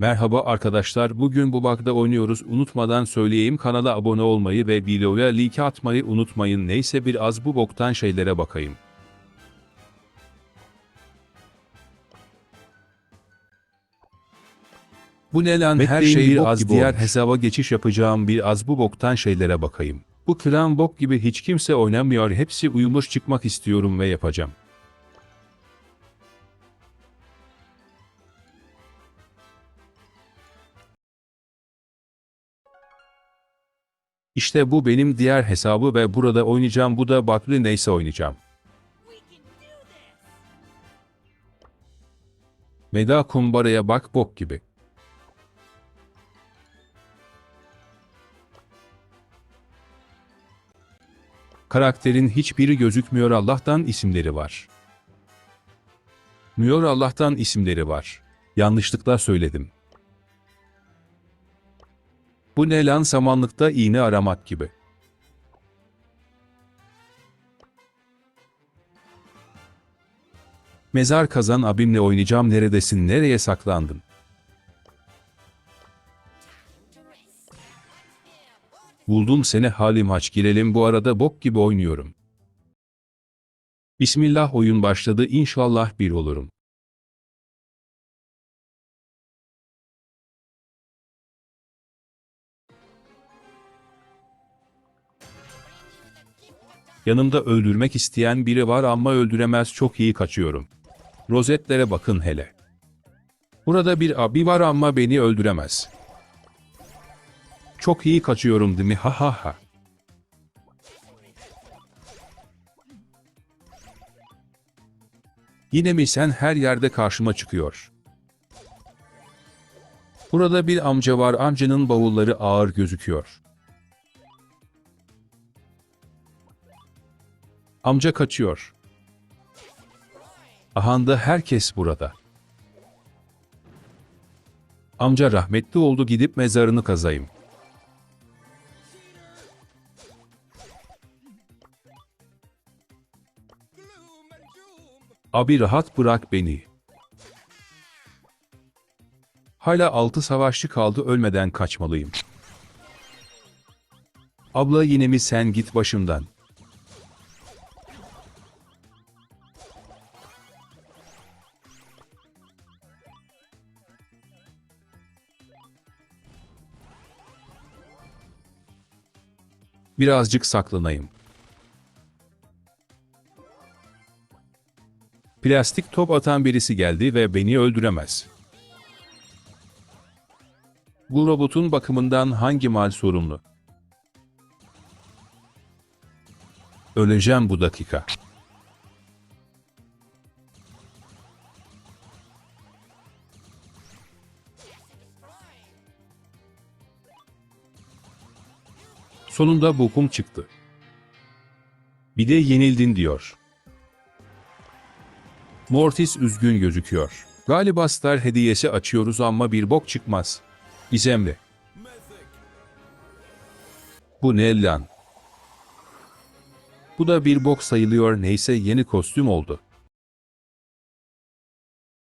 Merhaba arkadaşlar bugün bu bug'da oynuyoruz unutmadan söyleyeyim kanala abone olmayı ve videoya like atmayı unutmayın neyse biraz bu boktan şeylere bakayım. Bu ne lan her Bekleyin, şey bir bok az gibi diğer olmuş. hesaba geçiş yapacağım biraz bu boktan şeylere bakayım. Bu klan bok gibi hiç kimse oynamıyor hepsi uyumuş çıkmak istiyorum ve yapacağım. İşte bu benim diğer hesabı ve burada oynayacağım bu da baklı neyse oynayacağım. Meda kumbaraya bak bok gibi. Karakterin hiçbiri gözükmüyor Allah'tan isimleri var. Müyor Allah'tan isimleri var. Yanlışlıkla söyledim. Bu ne lan samanlıkta iğne aramak gibi. Mezar kazan abimle oynayacağım neredesin nereye saklandın? Buldum seni halim haç girelim bu arada bok gibi oynuyorum. Bismillah oyun başladı inşallah bir olurum. Yanımda öldürmek isteyen biri var ama öldüremez çok iyi kaçıyorum. Rozetlere bakın hele. Burada bir abi var ama beni öldüremez. Çok iyi kaçıyorum değil mi ha ha ha. Yine mi sen her yerde karşıma çıkıyor. Burada bir amca var amcanın bavulları ağır gözüküyor. Amca kaçıyor. Ahanda herkes burada. Amca rahmetli oldu gidip mezarını kazayım. Abi rahat bırak beni. Hala altı savaşçı kaldı ölmeden kaçmalıyım. Abla yine mi sen git başımdan. Birazcık saklanayım. Plastik top atan birisi geldi ve beni öldüremez. Bu robotun bakımından hangi mal sorumlu? Öleceğim bu dakika. Sonunda bokum çıktı. Bir de yenildin diyor. Mortis üzgün gözüküyor. Galiba star hediyesi açıyoruz ama bir bok çıkmaz. Gizemli. Bu ne lan? Bu da bir bok sayılıyor neyse yeni kostüm oldu.